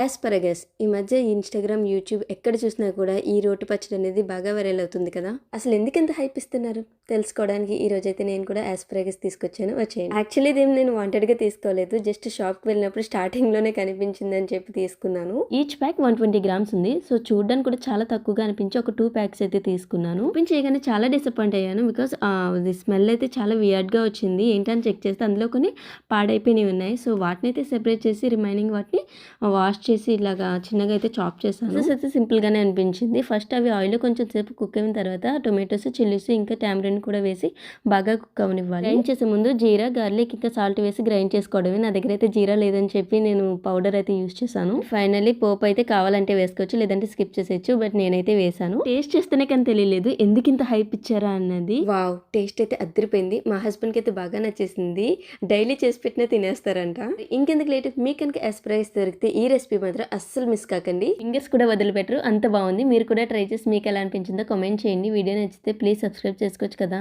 యాస్పరగస్. ఈ మధ్య Instagram YouTube ఎక్కడ చూసినా కూడా ఈ రోటి పచ్చడి అనేది బాగా వైరల్ అవుతుంది కదా? అసలు ఎందుకు ఎంత హైప్ ఇస్తున్నారు? తెలుసుకోవడానికి ఈ రోజైతే నేను కూడా యాస్పరగస్ తీసుకొచ్చాను. వచ్చేయండి. యాక్చువల్లీ ఇదేం నేను వాంటెడ్గా తీసుకోలేదు. జస్ట్ షాప్కి వెళ్ళినప్పుడు స్టార్టింగ్లోనే కనిపించింది అని చెప్పి తీసుకున్నాను. Each pack one twenty grams ఉంది. సో చూడడానికి కూడా చాలా తక్కువగా అనిపించి ఒక టూ ప్యాక్స్ అయితే తీసుకున్నాను. చేయగానే చాలా డిసప్పాయింట్ అయ్యాను బికాస్ స్మెల్ అయితే చాలా వియర్డ్గా వచ్చింది. ఏంటని చెక్ చేస్తే అందులో కొన్ని పాడైపోయినవి ఉన్నాయి. సో వాటిని అయితే సెపరేట్ చేసి రిమైనింగ్ వాటిని వాష్ చేసి ఇలాగా చిన్నగా అయితే చాప్ చేశాను. ప్రాసెస్ అయితే సింపుల్ గానే అనిపించింది. ఫస్ట్ అవి ఆయిల్ కొంచెం సేపు కుక్ అయిన తర్వాత టొమాటోస్ చిల్లీస్ ఇంకా టామరిన్ కూడా వేసి బాగా కుక్ అవనివ్వాలి గ్రైండ్ చేసే ముందు జీరా గార్లిక్ ఇంకా సాల్ట్ వేసి గ్రైండ్ చేసుకోవడమే. నా దగ్గర అయితే జీరా లేదని చెప్పి నేను పౌడర్ అయితే యూస్ చేశాను. ఫైనల్లీ పోపు అయితే కావాలంటే వేసుకోవచ్చు లేదంటే స్కిప్ చేసేయచ్చు బట్ నేనైతే వేసాను టేస్ట్ చేస్తేనే కానీ తెలియలేదు. ఎందుకు ఇంత హైప్ ఇచ్చారా అన్నది. వావ్ టేస్ట్ అయితే అద్దరిపోయింది. మా హస్బెండ్కి అయితే బాగా నచ్చేసింది. డైలీ చేసి పెట్టినా తినేస్తారంట. ఇంకెందుకు లేట్? మీకు కనుక ఎస్ప్రైస్ దొరికితే ఈ రెసిపీ మాత్రం అస్సలు మిస్ కాకండి. ఫింగర్స్ కూడా వదిలిపెట్టరు. అంత బాగుంది. మీరు కూడా ట్రై చేసి మీకు ఎలా అనిపించిందో కామెంట్ చేయండి. వీడియో నచ్చితే ప్లీజ్ సబ్స్క్రైబ్ చేసుకోవచ్చు కదా.